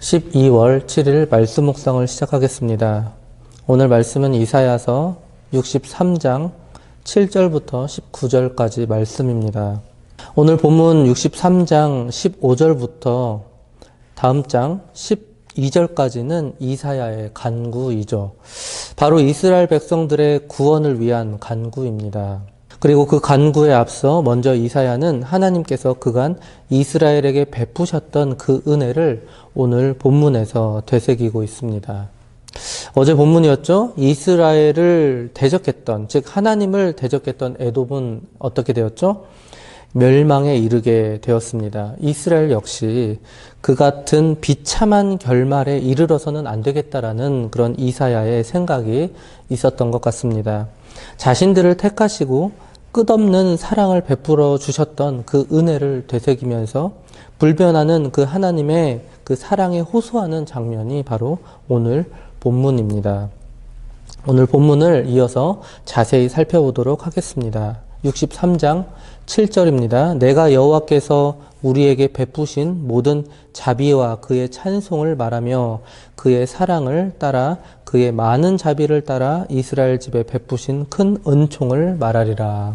12월 7일 말씀 묵상을 시작하겠습니다. 오늘 말씀은 이사야서 63장 7절부터 19절까지 말씀입니다. 오늘 본문 63장 15절부터 다음 장 12절까지는 이사야의 간구이죠. 바로 이스라엘 백성들의 구원을 위한 간구입니다. 그리고 그 간구에 앞서 먼저 이사야는 하나님께서 그간 이스라엘에게 베푸셨던 그 은혜를 오늘 본문에서 되새기고 있습니다. 어제 본문이었죠? 이스라엘을 대적했던, 즉, 하나님을 대적했던 에돔은 어떻게 되었죠? 멸망에 이르게 되었습니다. 이스라엘 역시 그 같은 비참한 결말에 이르러서는 안 되겠다라는 그런 이사야의 생각이 있었던 것 같습니다. 자신들을 택하시고 끝없는 사랑을 베풀어 주셨던 그 은혜를 되새기면서 불변하는 그 하나님의 그 사랑에 호소하는 장면이 바로 오늘 본문입니다. 오늘 본문을 이어서 자세히 살펴보도록 하겠습니다. 63장 7절입니다. 내가 여호와께서 우리에게 베푸신 모든 자비와 그의 찬송을 말하며 그의 사랑을 따라 그의 많은 자비를 따라 이스라엘 집에 베푸신 큰 은총을 말하리라.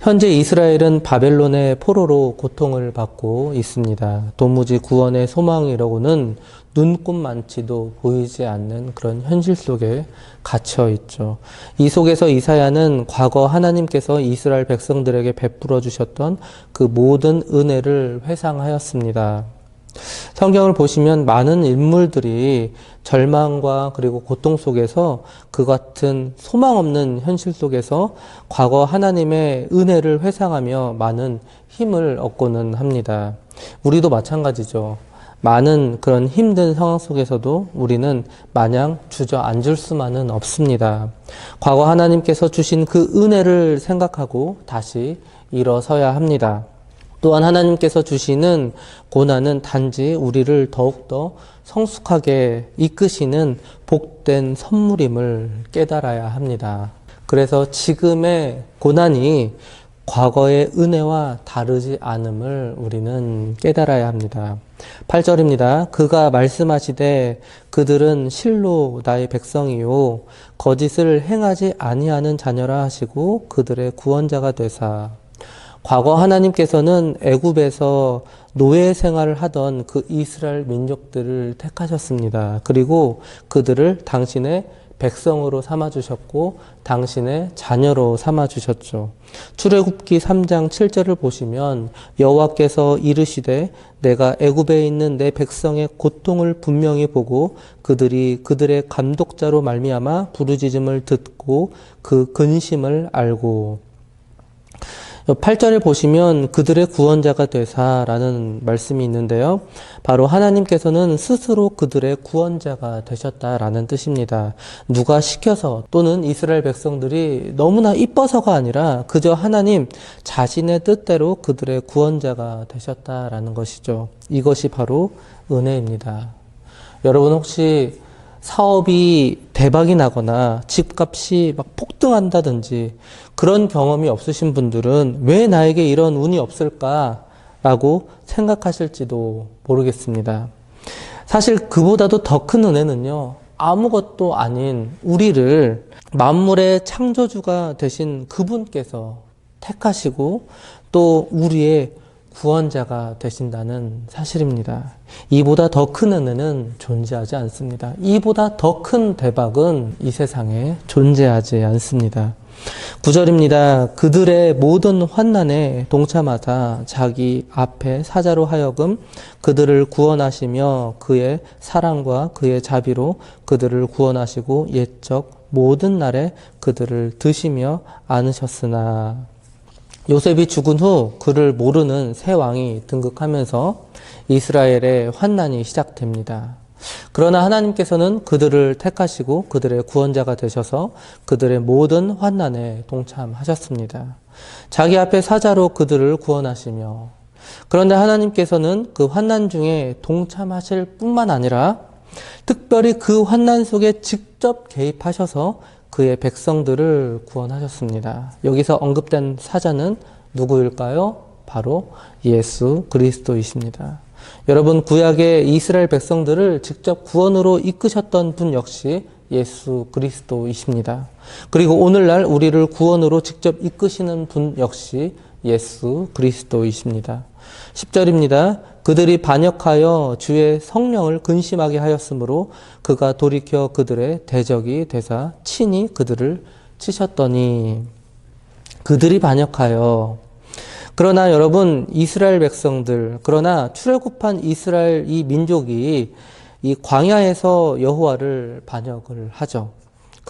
현재 이스라엘은 바벨론의 포로로 고통을 받고 있습니다. 도무지 구원의 소망이라고는 눈꽃만치도 보이지 않는 그런 현실 속에 갇혀 있죠. 이 속에서 이사야는 과거 하나님께서 이스라엘 백성들에게 베풀어 주셨던 그 모든 은혜를 회상하였습니다. 성경을 보시면 많은 인물들이 절망과 그리고 고통 속에서 그 같은 소망 없는 현실 속에서 과거 하나님의 은혜를 회상하며 많은 힘을 얻고는 합니다. 우리도 마찬가지죠. 많은 그런 힘든 상황 속에서도 우리는 마냥 주저앉을 수만은 없습니다. 과거 하나님께서 주신 그 은혜를 생각하고 다시 일어서야 합니다. 또한 하나님께서 주시는 고난은 단지 우리를 더욱더 성숙하게 이끄시는 복된 선물임을 깨달아야 합니다. 그래서 지금의 고난이 과거의 은혜와 다르지 않음을 우리는 깨달아야 합니다. 8절입니다. 그가 말씀하시되 그들은 실로 나의 백성이요 거짓을 행하지 아니하는 자녀라 하시고 그들의 구원자가 되사 과거 하나님께서는 애굽에서 노예 생활을 하던 그 이스라엘 민족들을 택하셨습니다. 그리고 그들을 당신의 백성으로 삼아 주셨고 당신의 자녀로 삼아 주셨죠. 출애굽기 3장 7절을 보시면 여호와께서 이르시되 내가 애굽에 있는 내 백성의 고통을 분명히 보고 그들이 그들의 감독자로 말미암아 부르짖음을 듣고 그 근심을 알고 8절에 보시면 그들의 구원자가 되사라는 말씀이 있는데요. 바로 하나님께서는 스스로 그들의 구원자가 되셨다라는 뜻입니다. 누가 시켜서 또는 이스라엘 백성들이 너무나 이뻐서가 아니라 그저 하나님 자신의 뜻대로 그들의 구원자가 되셨다라는 것이죠. 이것이 바로 은혜입니다. 여러분 혹시 사업이 대박이 나거나 집값이 막 폭등한다든지 그런 경험이 없으신 분들은 왜 나에게 이런 운이 없을까라고 생각하실지도 모르겠습니다. 사실 그보다도 더 큰 은혜는요, 아무것도 아닌 우리를 만물의 창조주가 되신 그분께서 택하시고 또 우리의 구원자가 되신다는 사실입니다. 이보다 더 큰 은혜는 존재하지 않습니다. 이보다 더 큰 대박은 이 세상에 존재하지 않습니다. 9절입니다. 그들의 모든 환난에 동참하사 자기 앞에 사자로 하여금 그들을 구원하시며 그의 사랑과 그의 자비로 그들을 구원하시고 옛적 모든 날에 그들을 드시며 안으셨으나 요셉이 죽은 후 그를 모르는 새 왕이 등극하면서 이스라엘의 환난이 시작됩니다. 그러나 하나님께서는 그들을 택하시고 그들의 구원자가 되셔서 그들의 모든 환난에 동참하셨습니다. 자기 앞에 사자로 그들을 구원하시며 그런데 하나님께서는 그 환난 중에 동참하실 뿐만 아니라 특별히 그 환난 속에 직접 개입하셔서 그의 백성들을 구원하셨습니다. 여기서 언급된 사자는 누구일까요? 바로 예수 그리스도이십니다. 여러분 구약의 이스라엘 백성들을 직접 구원으로 이끄셨던 분 역시 예수 그리스도이십니다. 그리고 오늘날 우리를 구원으로 직접 이끄시는 분 역시 예수 그리스도이십니다. 10절입니다. 그들이 반역하여 주의 성령을 근심하게 하였으므로 그가 돌이켜 그들의 대적이 되사 친히 그들을 치셨더니 그들이 반역하여 그러나 여러분 이스라엘 백성들 그러나 출애굽한 이스라엘 이 민족이 이 광야에서 여호와를 반역을 하죠.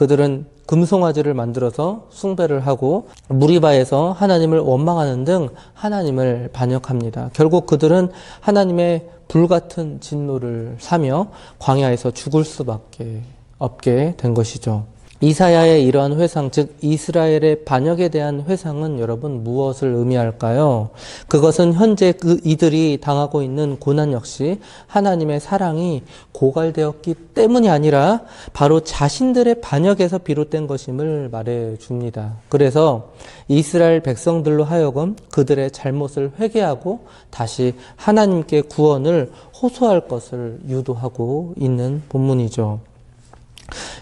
그들은 금송아지를 만들어서 숭배를 하고 무리바에서 하나님을 원망하는 등 하나님을 반역합니다. 결국 그들은 하나님의 불같은 진노를 사며 광야에서 죽을 수밖에 없게 된 것이죠. 이사야의 이러한 회상, 즉 이스라엘의 반역에 대한 회상은 여러분 무엇을 의미할까요? 그것은 현재 그 이들이 당하고 있는 고난 역시 하나님의 사랑이 고갈되었기 때문이 아니라 바로 자신들의 반역에서 비롯된 것임을 말해 줍니다. 그래서 이스라엘 백성들로 하여금 그들의 잘못을 회개하고 다시 하나님께 구원을 호소할 것을 유도하고 있는 본문이죠.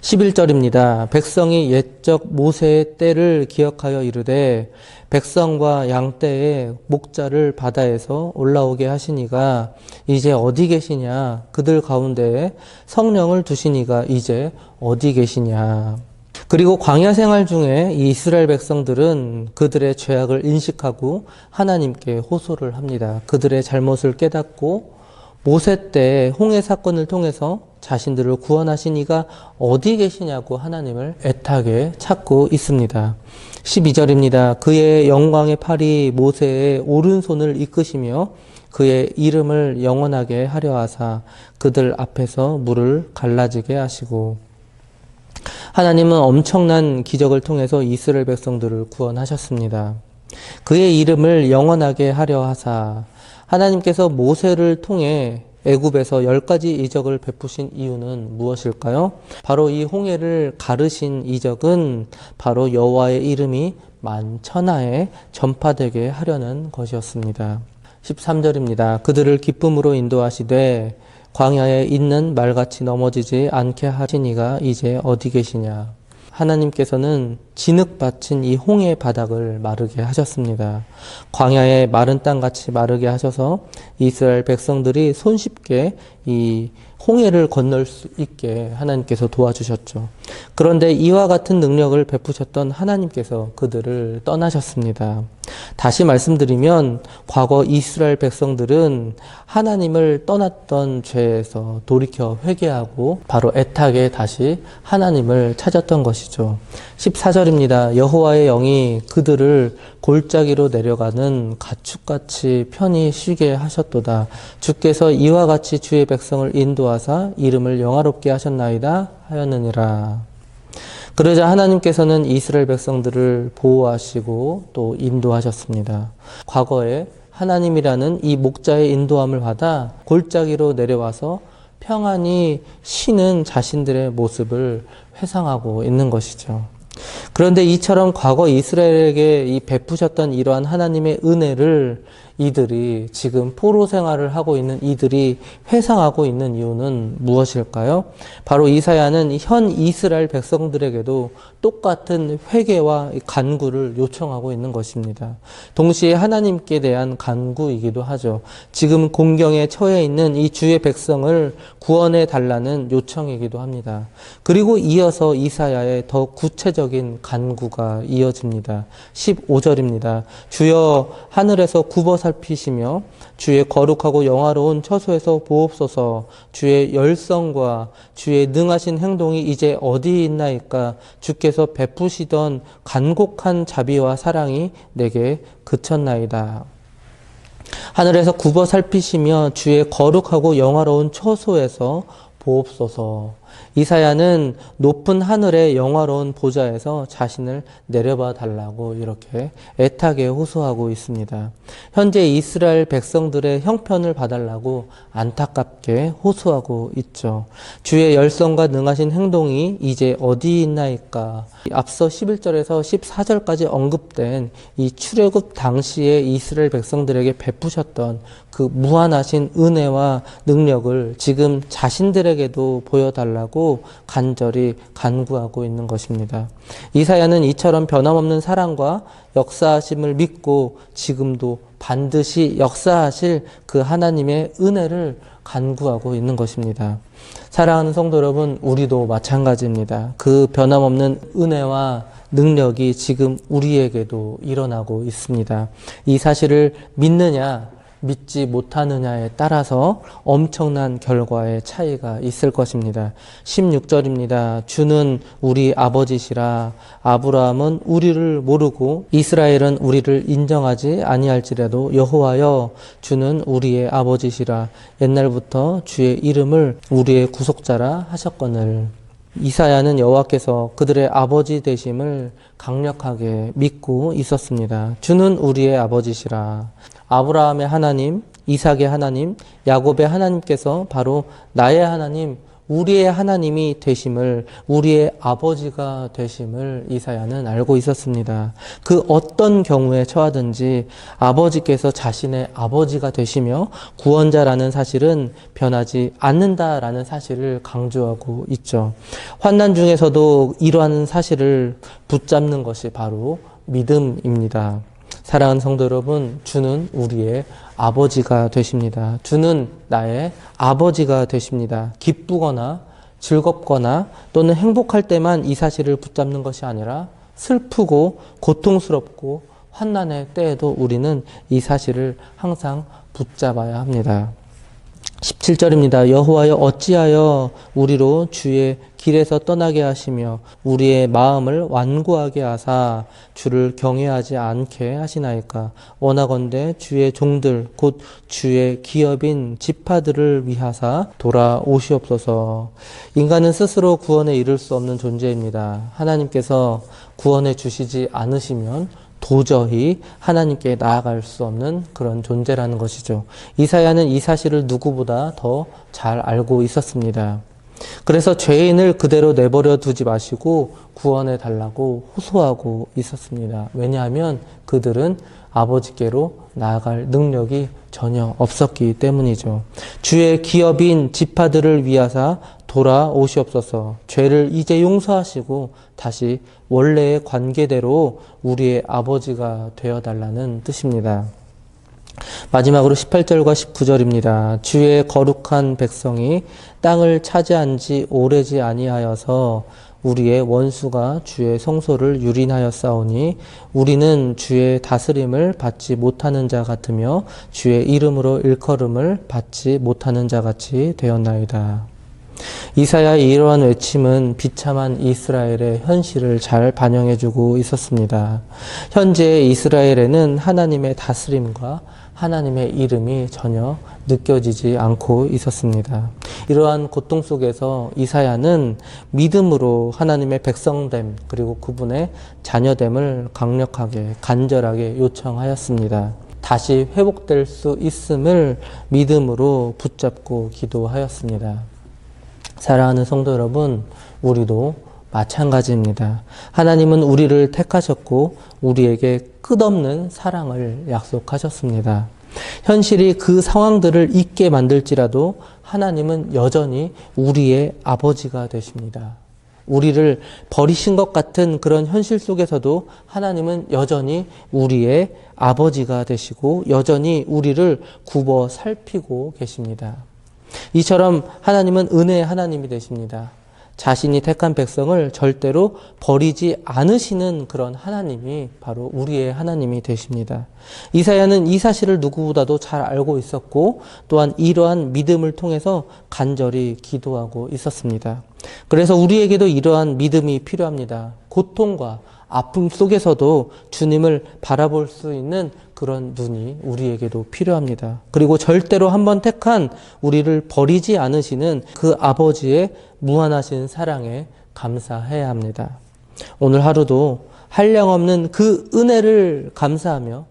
11절입니다. 백성이 옛적 모세의 때를 기억하여 이르되 백성과 양 떼에 목자를 바다에서 올라오게 하시니가 이제 어디 계시냐 그들 가운데 성령을 두시니가 이제 어디 계시냐 그리고 광야 생활 중에 이 이스라엘 백성들은 그들의 죄악을 인식하고 하나님께 호소를 합니다. 그들의 잘못을 깨닫고 모세 때 홍해 사건을 통해서 자신들을 구원하신 이가 어디 계시냐고 하나님을 애타게 찾고 있습니다. 12절입니다. 그의 영광의 팔이 모세의 오른손을 이끄시며 그의 이름을 영원하게 하려 하사 그들 앞에서 물을 갈라지게 하시고 하나님은 엄청난 기적을 통해서 이스라엘 백성들을 구원하셨습니다. 그의 이름을 영원하게 하려 하사 하나님께서 모세를 통해 애굽에서 열 가지 이적을 베푸신 이유는 무엇일까요? 바로 이 홍해를 가르신 이적은 바로 여호와의 이름이 만천하에 전파되게 하려는 것이었습니다. 13절입니다. 그들을 기쁨으로 인도하시되 광야에 있는 말같이 넘어지지 않게 하시니가 이제 어디 계시냐. 하나님께서는 진흙 받친 이 홍해 바닥을 마르게 하셨습니다. 광야의 마른 땅같이 마르게 하셔서 이스라엘 백성들이 손쉽게 이 홍해를 건널 수 있게 하나님께서 도와주셨죠. 그런데 이와 같은 능력을 베푸셨던 하나님께서 그들을 떠나셨습니다. 다시 말씀드리면 과거 이스라엘 백성들은 하나님을 떠났던 죄에서 돌이켜 회개하고 바로 애타게 다시 하나님을 찾았던 것이죠. 14절 입니다. 여호와의 영이 그들을 골짜기로 내려가는 가축같이 편히 쉬게 하셨도다. 주께서 이와 같이 주의 백성을 인도하사 이름을 영화롭게 하셨나이다 하였느니라. 그러자 하나님께서는 이스라엘 백성들을 보호하시고 또 인도하셨습니다. 과거에 하나님이라는 이 목자의 인도함을 받아 골짜기로 내려와서 평안히 쉬는 자신들의 모습을 회상하고 있는 것이죠. 그런데 이처럼 과거 이스라엘에게 이 베푸셨던 이러한 하나님의 은혜를 이들이 지금 포로 생활을 하고 있는 이들이 회상하고 있는 이유는 무엇일까요? 바로 이사야는 현 이스라엘 백성들에게도 똑같은 회개와 간구를 요청하고 있는 것입니다. 동시에 하나님께 대한 간구이기도 하죠. 지금 공경에 처해 있는 이 주의 백성을 구원해 달라는 요청이기도 합니다. 그리고 이어서 이사야의 더 구체적인 간구가 이어집니다. 15절입니다. 주여 하늘에서 굽어 살피시며 주의 거룩하고 영화로운 처소에서 보옵소서 주의 열성과 주의 능하신 행동이 이제 어디 있나이까 주께서 베푸시던 간곡한 자비와 사랑이 내게 그쳤나이다. 하늘에서 굽어 살피시며 주의 거룩하고 영화로운 처소에서 보옵소서. 이사야는 높은 하늘의 영화로운 보좌에서 자신을 내려봐 달라고 이렇게 애타게 호소하고 있습니다. 현재 이스라엘 백성들의 형편을 봐달라고 안타깝게 호소하고 있죠. 주의 열성과 능하신 행동이 이제 어디 있나이까? 앞서 11절에서 14절까지 언급된 이 출애굽 당시에 이스라엘 백성들에게 베푸셨던 그 무한하신 은혜와 능력을 지금 자신들에게도 보여달라고 간절히 간구하고 있는 것입니다. 이사야는 이처럼 변함없는 사랑과 역사하심을 믿고 지금도 반드시 역사하실 그 하나님의 은혜를 간구하고 있는 것입니다. 사랑하는 성도 여러분, 우리도 마찬가지입니다. 그 변함없는 은혜와 능력이 지금 우리에게도 일어나고 있습니다. 이 사실을 믿느냐, 믿지 못하느냐에 따라서 엄청난 결과의 차이가 있을 것입니다. 16절입니다. 주는 우리 아버지시라 아브라함은 우리를 모르고 이스라엘은 우리를 인정하지 아니할지라도 여호와여 주는 우리의 아버지시라 옛날부터 주의 이름을 우리의 구속자라 하셨거늘 이사야는 여호와께서 그들의 아버지 되심을 강력하게 믿고 있었습니다. 주는 우리의 아버지시라. 아브라함의 하나님, 이삭의 하나님, 야곱의 하나님께서 바로 나의 하나님, 우리의 하나님이 되심을 우리의 아버지가 되심을 이사야는 알고 있었습니다. 그 어떤 경우에 처하든지 아버지께서 자신의 아버지가 되시며 구원자라는 사실은 변하지 않는다라는 사실을 강조하고 있죠. 환난 중에서도 이러한 사실을 붙잡는 것이 바로 믿음입니다. 사랑하는 성도 여러분, 주는 우리의 아버지가 되십니다. 주는 나의 아버지가 되십니다. 기쁘거나 즐겁거나 또는 행복할 때만 이 사실을 붙잡는 것이 아니라 슬프고 고통스럽고 환난의 때에도 우리는 이 사실을 항상 붙잡아야 합니다. 17절입니다. 여호와여 어찌하여 우리로 주의 길에서 떠나게 하시며 우리의 마음을 완고하게 하사 주를 경외하지 않게 하시나이까 원하건대 주의 종들 곧 주의 기업인 지파들을 위하사 돌아오시옵소서 인간은 스스로 구원에 이를 수 없는 존재입니다. 하나님께서 구원해 주시지 않으시면 도저히 하나님께 나아갈 수 없는 그런 존재라는 것이죠. 이사야는 이 사실을 누구보다 더 잘 알고 있었습니다. 그래서 죄인을 그대로 내버려 두지 마시고 구원해 달라고 호소하고 있었습니다. 왜냐하면 그들은 아버지께로 나아갈 능력이 전혀 없었기 때문이죠. 주의 기업인 지파들을 위하사 돌아오시옵소서. 죄를 이제 용서하시고 다시 원래의 관계대로 우리의 아버지가 되어 달라는 뜻입니다. 마지막으로 18절과 19절입니다. 주의 거룩한 백성이 땅을 차지한 지 오래지 아니하여서 우리의 원수가 주의 성소를 유린하여 싸우니 우리는 주의 다스림을 받지 못하는 자 같으며 주의 이름으로 일컬음을 받지 못하는 자 같이 되었나이다. 이사야의 이러한 외침은 비참한 이스라엘의 현실을 잘 반영해주고 있었습니다. 현재 이스라엘에는 하나님의 다스림과 하나님의 이름이 전혀 느껴지지 않고 있었습니다. 이러한 고통 속에서 이사야는 믿음으로 하나님의 백성됨 그리고 그분의 자녀됨을 강력하게 간절하게 요청하였습니다. 다시 회복될 수 있음을 믿음으로 붙잡고 기도하였습니다. 사랑하는 성도 여러분, 우리도 마찬가지입니다. 하나님은 우리를 택하셨고 우리에게 끝없는 사랑을 약속하셨습니다. 현실이 그 상황들을 잊게 만들지라도 하나님은 여전히 우리의 아버지가 되십니다. 우리를 버리신 것 같은 그런 현실 속에서도 하나님은 여전히 우리의 아버지가 되시고 여전히 우리를 굽어 살피고 계십니다. 이처럼 하나님은 은혜의 하나님이 되십니다. 자신이 택한 백성을 절대로 버리지 않으시는 그런 하나님이 바로 우리의 하나님이 되십니다. 이사야는 이 사실을 누구보다도 잘 알고 있었고 또한 이러한 믿음을 통해서 간절히 기도하고 있었습니다. 그래서 우리에게도 이러한 믿음이 필요합니다. 고통과 아픔 속에서도 주님을 바라볼 수 있는 그런 눈이 우리에게도 필요합니다. 그리고 절대로 한번 택한 우리를 버리지 않으시는 그 아버지의 무한하신 사랑에 감사해야 합니다. 오늘 하루도 한량 없는 그 은혜를 감사하며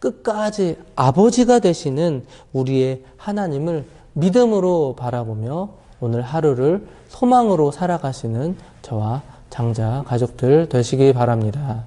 끝까지 아버지가 되시는 우리의 하나님을 믿음으로 바라보며 오늘 하루를 소망으로 살아가시는 저와 장자 가족들 되시기 바랍니다.